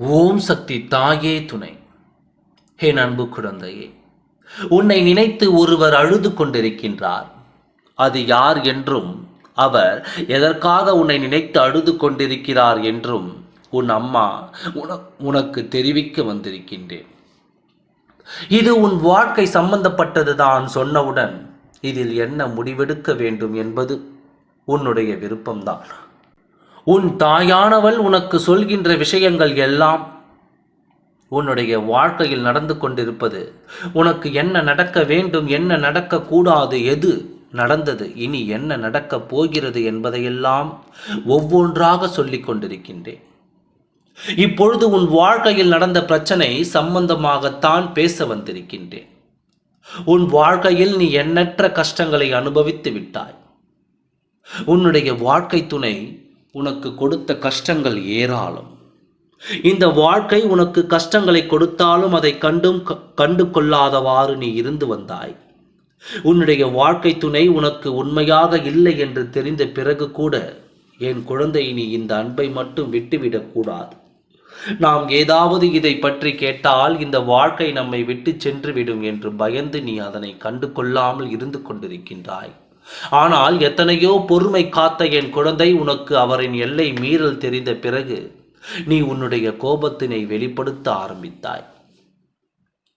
ஓம் சக்தி தாயே துணை. ஹே அன்பு குழந்தையே உன்னை நினைத்து ஒருவர் அழுது கொண்டிருக்கின்றார். அது யார் என்றும் அவர் எதற்காக உன்னை நினைத்து அழுது கொண்டிருக்கிறார் என்றும் உன் அம்மா உனக்கு தெரிவிக்க வந்திருக்கின்றேன். இது உன் வாழ்க்கை சம்பந்தப்பட்டது தான் சொன்னவுடன் இதில் என்ன முடிவெடுக்க வேண்டும் என்பது உன்னுடைய விருப்பம்தான். உன் தாயானவள் உனக்கு சொல்கின்ற விஷயங்கள் எல்லாம் உன்னுடைய வாழ்க்கையில் நடந்து கொண்டிருப்பது. உனக்கு என்ன நடக்க வேண்டும் என்ன நடக்கக்கூடாது எது நடந்தது இனி என்ன நடக்கப் போகிறது என்பதையெல்லாம் ஒவ்வொன்றாக சொல்லிக் கொண்டிருக்கின்றேன். இப்பொழுது உன் வாழ்க்கையில் நடந்த பிரச்சனை சம்பந்தமாகத்தான் பேச வந்திருக்கின்றேன். உன் வாழ்க்கையில் நீ எண்ணற்ற கஷ்டங்களை அனுபவித்து விட்டாய். உன்னுடைய வாழ்க்கை துணை உனக்கு கொடுத்த கஷ்டங்கள் ஏராளம். இந்த வாழ்க்கை உனக்கு கஷ்டங்களை கொடுத்தாலும் அதை கண்டும் க- கண்டு கொள்ளாதவாறு நீ இருந்து வந்தாய். உன்னுடைய வாழ்க்கை துணை உனக்கு உண்மையாக இல்லை என்று தெரிந்த பிறகு கூட என் குழந்தை நீ இந்த அன்பை மட்டும் விட்டுவிடக்கூடாது நாம் ஏதாவது இதை பற்றி கேட்டால் இந்த வாழ்க்கை நம்மை விட்டு சென்றுவிடும் என்று பயந்து நீ அதனை கண்டு கொள்ளாமல் இருந்து கொண்டிருக்கின்றாய். ஆனால் எத்தனையோ பொறுமை காத்த என் குழந்தை உனக்கு அவரின் எல்லை மீறல் தெரிந்த பிறகு நீ உன்னுடைய கோபத்தினை வெளிப்படுத்த ஆரம்பித்தாய்.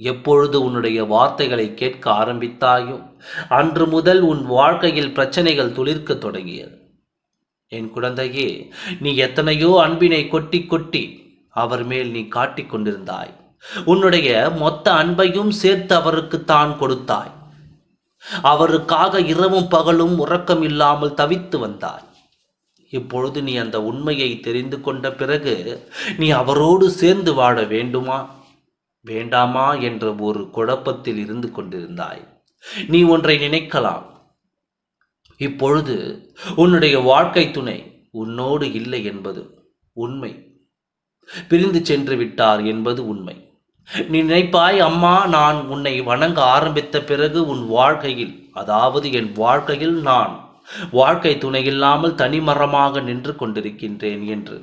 எப்பொழுது உன்னுடைய வார்த்தைகளை கேட்க ஆரம்பித்தாயோ அன்று முதல் உன் வாழ்க்கையில் பிரச்சனைகள் துளிர்க்க தொடங்கியது. என் குழந்தையே நீ எத்தனையோ அன்பினை கொட்டி கொட்டி அவர் மேல் நீ காட்டிக் கொண்டிருந்தாய். உன்னுடைய மொத்த அன்பையும் சேர்த்து அவருக்கு தான் கொடுத்தாய். அவருக்காக இரவும் பகலும் உறக்கம் இல்லாமல் தவித்து வந்தாய். இப்பொழுது நீ அந்த உண்மையை தெரிந்து கொண்ட பிறகு நீ அவரோடு சேர்ந்து வாழ வேண்டுமா? வேண்டாமா என்ற ஒரு குழப்பத்தில் இருந்து கொண்டிருந்தாய். நீ ஒன்றை நினைக்கலாம். இப்பொழுது உன்னுடைய வாழ்க்கை துணை உன்னோடு இல்லை என்பது உண்மை. பிரிந்து சென்று விட்டார் என்பது உண்மை. நீ நினைப்பாய் அம்மா நான் உன்னை வணங்க ஆரம்பித்த பிறகு உன் வாழ்க்கையில் அதாவது என் வாழ்க்கையில் நான் வாழ்க்கை துணை இல்லாமல் தனிமரமாக நின்று கொண்டிருக்கின்றேன் என்று.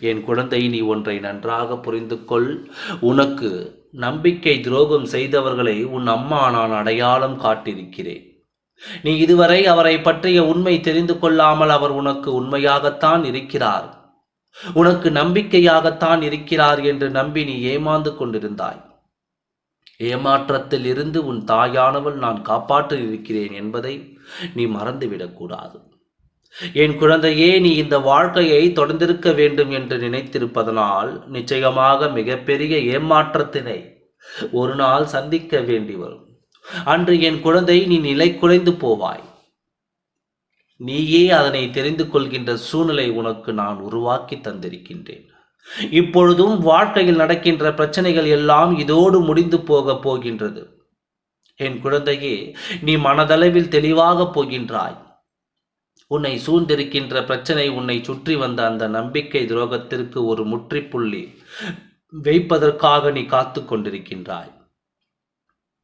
என் குழந்தை நீ ஒன்றை நன்றாக புரிந்து கொள். உனக்கு நம்பிக்கை துரோகம் செய்தவர்களை உன் அம்மா நான் அடையாளம் காட்டியிருக்கிறேன். நீ இதுவரை அவரை பற்றிய உண்மை தெரிந்து கொள்ளாமல் அவர் உனக்கு உண்மையாகத்தான் இருக்கிறார். உனக்கு நம்பிக்கையாகத்தான் இருக்கிறார் என்று நம்பி நீ ஏமாந்து கொண்டிருந்தாய். ஏமாற்றத்தில் இருந்து உன் தாயானவள் நான் காப்பாற்ற இருக்கிறேன் என்பதை நீ மறந்துவிடக்கூடாது என் குழந்தையே நீ இந்த வாழ்க்கையை தொடர்ந்திருக்க வேண்டும் என்று நினைத்திருப்பதனால் நிச்சயமாக மிகப்பெரிய ஏமாற்றத்தினை ஒரு நாள் சந்திக்க வேண்டி வரும். அன்று என் குழந்தை நீ நிலை குலைந்து போவாய். நீயே அதனை தெரிந்து கொள்கின்ற சூழ்நிலை உனக்கு நான் உருவாக்கி தந்திருக்கின்றேன். இப்பொழுதும் வாழ்க்கையில் நடக்கின்ற பிரச்சனைகள் எல்லாம் இதோடு முடிந்து போக போகின்றது. என் குழந்தையே நீ மனதளவில் தெளிவாக போகின்றாய். உன்னை சூழ்ந்திருக்கின்ற பிரச்சனை உன்னை சுற்றி வந்த அந்த நம்பிக்கை துரோகத்திற்கு ஒரு முற்றுப்புள்ளி வைப்பதற்காக நீ காத்து கொண்டிருக்கின்றாய்.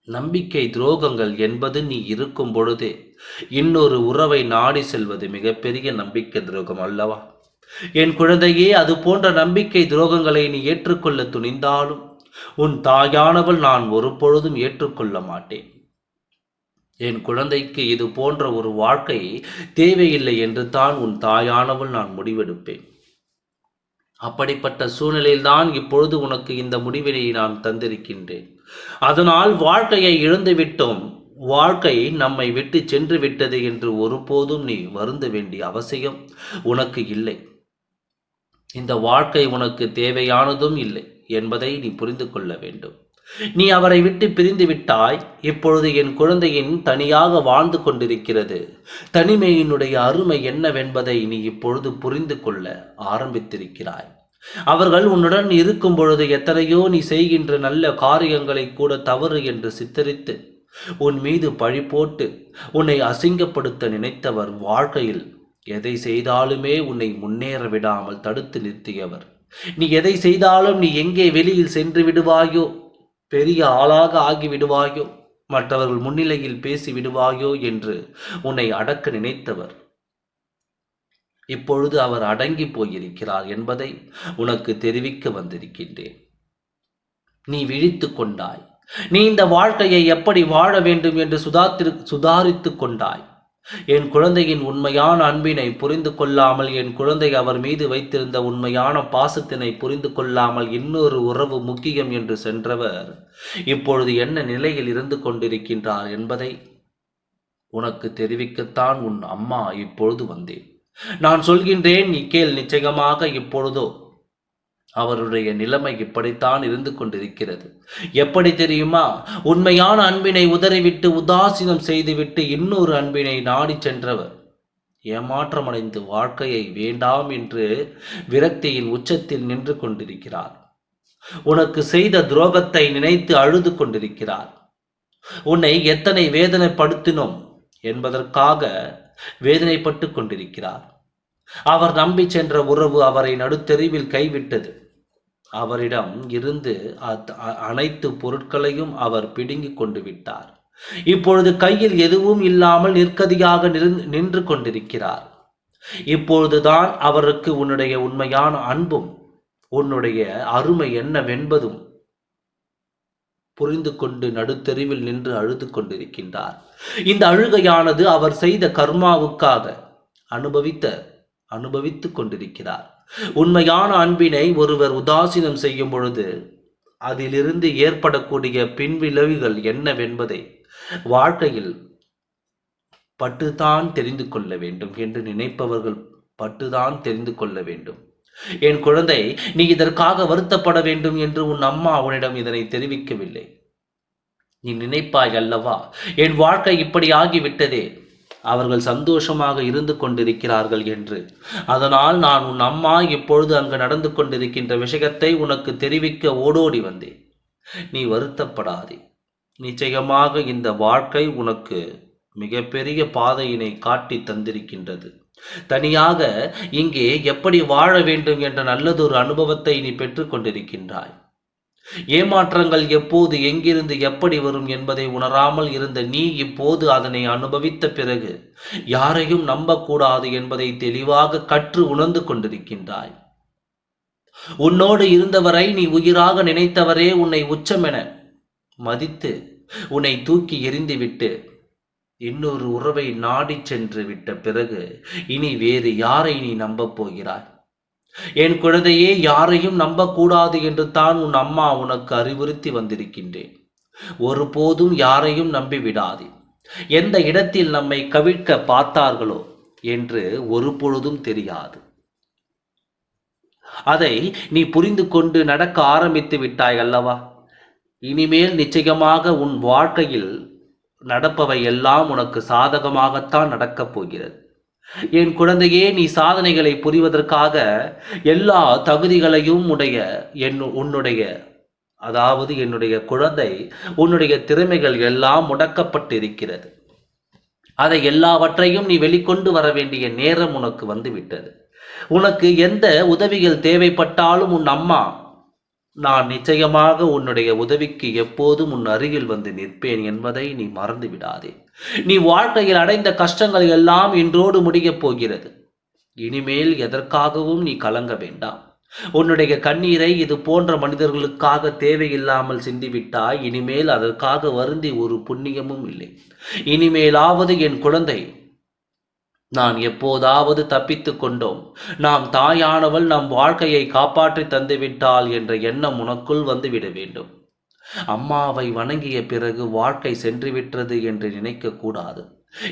நம்பிக்கை துரோகங்கள் என்பது நீ இருக்கும் பொழுதே. இன்னொரு உறவை நாடி செல்வது மிகப்பெரிய நம்பிக்கை துரோகம் அல்லவா? என் குழந்தையே அது போன்ற நம்பிக்கை துரோகங்களை நீ ஏற்றுக்கொள்ள துணிந்தாலும் உன் தாயானவள் நான் ஒரு பொழுதும் ஏற்றுக்கொள்ள மாட்டேன். என் குழந்தைக்கு இது போன்ற ஒரு வாழ்க்கை தேவையில்லை என்று தான் உன் தாயானவள் நான் முடிவெடுப்பேன். அப்படிப்பட்ட சூழ்நிலையில்தான் இப்பொழுது உனக்கு இந்த முடிவினை நான் தந்திருக்கின்றேன். அதனால் வாழ்க்கையை இழந்துவிட்டோம். வாழ்க்கை நம்மை விட்டு சென்று விட்டது என்று ஒருபோதும் நீ வருந்த வேண்டிய அவசியம் உனக்கு இல்லை. இந்த வாழ்க்கை உனக்கு தேவையானதும் இல்லை என்பதை நீ புரிந்து கொள்ள வேண்டும். நீ அவரை விட்டு பிரிந்து விட்டாய். இப்பொழுது என் குழந்தையின் தனியாக வாழ்ந்து கொண்டிருக்கிறது. தனிமையினுடைய அருமை என்னவென்பதை நீ இப்பொழுது புரிந்து கொள்ள ஆரம்பித்திருக்கிறாய். அவர்கள் உன்னுடன் இருக்கும் பொழுது எத்தனையோ நீ செய்கின்ற நல்ல காரியங்களை கூட தவறு என்று சித்தரித்து உன் மீது பழி போட்டு உன்னை அசிங்கப்படுத்த நினைத்தவர் வாழ்க்கையில் எதை செய்தாலுமே உன்னை முன்னேற விடாமல் தடுத்து நிறுத்தியவர். நீ எதை செய்தாலும் நீ எங்கே வெளியில் சென்று விடுவாயோ பெரிய ஆளாக ஆகி விடுவாயோ மற்றவர்கள் முன்னிலையில் பேசி விடுவாயோ என்று உன்னை அடக்க நினைத்தவர். இப்பொழுது அவர் அடங்கி போயிருக்கிறார் என்பதை உனக்கு தெரிவிக்க வந்திருக்கின்றேன். நீ விழித்து கொண்டாய். நீ இந்த வாழ்க்கையை எப்படி வாழ வேண்டும் என்று சுதாத்திரு சுதாரித்து கொண்டாய். என் குழந்தையின் உண்மையான அன்பினை புரிந்து கொள்ளாமல் என் குழந்தை அவர் மீது வைத்திருந்த உண்மையான பாசத்தினை புரிந்து கொள்ளாமல் இன்னொரு உறவு முக்கியம் என்று சென்றவர் இப்பொழுது என்ன நிலையில் இருந்து கொண்டிருக்கின்றார் என்பதை உனக்கு தெரிவிக்கத்தான் உன் அம்மா இப்பொழுது வந்தேன். நான் சொல்கின்றேன் நீ கேள் நிச்சயமாக இப்பொழுதோ. அவருடைய நிலைமை இப்படித்தான் இருந்து கொண்டிருக்கிறது. எப்படி தெரியுமா? உண்மையான அன்பினை உதறிவிட்டு உதாசீனம் செய்துவிட்டு இன்னொரு அன்பினை நாடி சென்றவர். ஏமாற்றமடைந்து வாழ்க்கையை வேண்டாம் என்று விரக்தியின் உச்சத்தில் நின்று கொண்டிருக்கிறார். உனக்கு செய்த துரோகத்தை நினைத்து அழுது கொண்டிருக்கிறார். உன்னை எத்தனை வேதனைப்படுத்தினோம் என்பதற்காக வேதனைப்பட்டு கொண்டிருக்கிறார். அவர் நம்பி சென்ற உறவு அவரை நடுத்தெருவில் கைவிட்டது. அவரிடம் இருந்து அனைத்து பொருட்களையும் அவர் பிடுங்கிக் கொண்டு விட்டார். இப்பொழுது கையில் எதுவும் இல்லாமல் நிற்கதியாக நின்று கொண்டிருக்கிறார். இப்பொழுதுதான் அவருக்கு உன்னுடைய உண்மையான அன்பும் உன்னுடைய அருமை என்னவென்பதும் புரிந்து கொண்டு நடுத்தெருவில் நின்று அழுது கொண்டிருக்கின்றார். இந்த அழுகையானது அவர் செய்த கர்மாவுக்காக அனுபவித்த அனுபவித்துக் கொண்டிருக்கிறார். உண்மையான அன்பினை ஒருவர் உதாசீனம் செய்யும் பொழுது அதிலிருந்து ஏற்படக்கூடிய பின்விளைவுகள் என்னவென்பதை வாழ்க்கையில் பட்டுதான் தெரிந்து கொள்ள வேண்டும் என்று நினைப்பவர்கள் பட்டுதான் தெரிந்து கொள்ள வேண்டும். என் குழந்தை நீ இதற்காக வருத்தப்பட வேண்டும் என்று உன் அம்மா உன்னிடம் இதனை தெரிவிக்கவில்லை. நீ நினைப்பாய் அல்லவா? என் வாழ்க்கை இப்படி ஆகிவிட்டதே. அவர்கள் சந்தோஷமாக இருந்து கொண்டிருக்கிறார்கள் என்று. அதனால் நான் உன் அம்மா இப்பொழுது அங்கு நடந்து கொண்டிருக்கின்ற விஷயத்தை உனக்கு தெரிவிக்க ஓடோடி வந்தேன். நீ வருத்தப்படாதே. நிச்சயமாக இந்த வாழ்க்கை உனக்கு மிகப்பெரிய பாதையினை காட்டி தந்திருக்கின்றது. தனியாக இங்கே எப்படி வாழ வேண்டும் என்ற நல்லதொரு அனுபவத்தை நீ பெற்றுக்கொண்டிருக்கின்றாய் ஏமாற்றங்கள் எப்போது எங்கிருந்து எப்படி வரும் என்பதை உணராமல் இருந்த நீ இப்போது அதனை அனுபவித்த பிறகு யாரையும் நம்பக்கூடாது என்பதை தெளிவாக கற்று உணர்ந்து கொண்டிருக்கின்றாய். உன்னோடு இருந்தவரை நீ உயிராக நினைத்தவரே உன்னை உச்சமென மதித்து உன்னை தூக்கி எறிந்துவிட்டு இன்னொரு உறவை நாடிச் சென்று விட்ட பிறகு இனி வேறு யாரை நீ நம்பப் போகிறாய்? என் குழந்தையே யாரையும் நம்பக்கூடாது என்று தான் உன் அம்மா உனக்கு அறிவுறுத்தி வந்திருக்கின்றேன். ஒருபோதும் யாரையும் நம்பிவிடாதே. எந்த இடத்தில் நம்மை கவிழ்க்க பார்த்தார்களோ என்று ஒரு பொழுதும் தெரியாது. அதை நீ புரிந்து கொண்டு நடக்க ஆரம்பித்து விட்டாய் அல்லவா? இனிமேல் நிச்சயமாக உன் வாழ்க்கையில் நடப்பவை எல்லாம் உனக்கு சாதகமாகத்தான் நடக்கப் போகிறது. என் குழந்தையே நீ சாதனைகளை புரிவதற்காக எல்லா தகுதிகளையும் உடைய என் உன்னுடைய அதாவது என்னுடைய குழந்தை உன்னுடைய திறமைகள் எல்லாம் முடக்கப்பட்டிருக்கிறது. அதை எல்லாவற்றையும் நீ வெளிக்கொண்டு வர வேண்டிய நேரம் உனக்கு வந்துவிட்டது. உனக்கு எந்த உதவிகள் தேவைப்பட்டாலும் உன் அம்மா நான் நிச்சயமாக உன்னுடைய உதவிக்கு எப்போதும் உன் அருகில் வந்து நிற்பேன் என்பதை நீ மறந்து விடாதே நீ வாழ்க்கையில் அடைந்த கஷ்டங்கள் எல்லாம் இன்றோடு முடியப் போகிறது. இனிமேல் எதற்காகவும் நீ கலங்க வேண்டாம். உன்னுடைய கண்ணீரை இது போன்ற மனிதர்களுக்காக தேவையில்லாமல் சிந்திவிட்டாய். இனிமேல் அதற்காக வருந்தி ஒரு புண்ணியமும் இல்லை. இனிமேலாவது என் குழந்தை நான் எப்போதாவது தப்பித்து கொண்டோம். நாம் தாயானவள் நம் வாழ்க்கையை காப்பாற்றி தந்துவிட்டாள் என்ற எண்ணம் உனக்குள் வந்துவிட வேண்டும். அம்மாவை வணங்கிய பிறகு வாழ்க்கை சென்றுவிட்டது என்று நினைக்க கூடாது.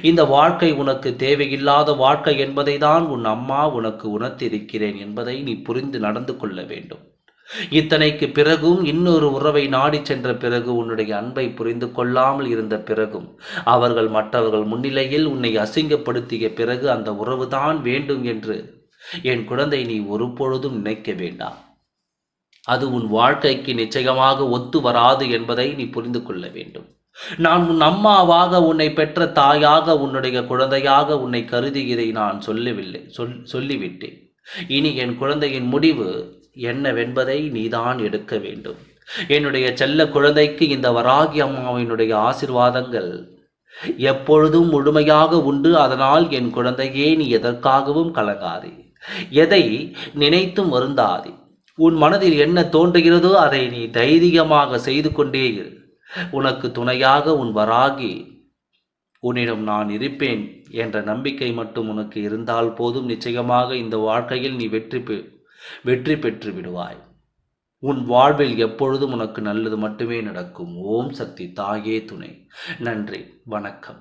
இந்த வாழ்க்கை உனக்கு தேவையில்லாத வாழ்க்கை என்பதை தான் உன் அம்மா உனக்கு உணர்த்திருக்கிறேன் என்பதை நீ புரிந்து நடந்து கொள்ள வேண்டும். இத்தனைக்கு பிறகும் இன்னொரு உறவை நாடி சென்ற பிறகு உன்னுடைய அன்பை புரிந்து கொள்ளாமல் இருந்த பிறகும் அவர்கள் மற்றவர்கள் முன்னிலையில் உன்னை அசிங்கப்படுத்திய பிறகு அந்த உறவுதான் வேண்டும் என்று என் குழந்தை நீ ஒரு பொழுதும் நினைக்க வேண்டாம். அது உன் வாழ்க்கைக்கு நிச்சயமாக ஒத்து வராது என்பதை நீ புரிந்து கொள்ள வேண்டும். நான் உன் அம்மாவாக உன்னை பெற்ற தாயாக உன்னுடைய குழந்தையாக உன்னை கருதி இதை நான் சொல்லவில்லை சொல் சொல்லிவிட்டேன். இனி என் குழந்தையின் முடிவு என்னவென்பதை நீதான் எடுக்க வேண்டும். என்னுடைய செல்ல குழந்தைக்கு இந்த வராகி அம்மாவினுடைய ஆசிர்வாதங்கள் எப்பொழுதும் முழுமையாக உண்டு. அதனால் என் குழந்தையே நீ எதற்காகவும் கலங்காதே. எதை நினைத்தும் வருந்தாதே. உன் மனதில் என்ன தோன்றுகிறதோ அதை நீ தைரியமாக செய்து கொண்டே இரு. உனக்கு துணையாக உன் வராகி உன்னிடம் நான் இருப்பேன். என்ற நம்பிக்கை மட்டும் உனக்கு இருந்தால் போதும். நிச்சயமாக இந்த வாழ்க்கையில் நீ வெற்றி பெ வெற்றி பெற்று விடுவாய். உன் வாழ்வில் எப்பொழுதும் உனக்கு நல்லது மட்டுமே நடக்கும். ஓம் சக்தி தாயே துணை. நன்றி. வணக்கம்.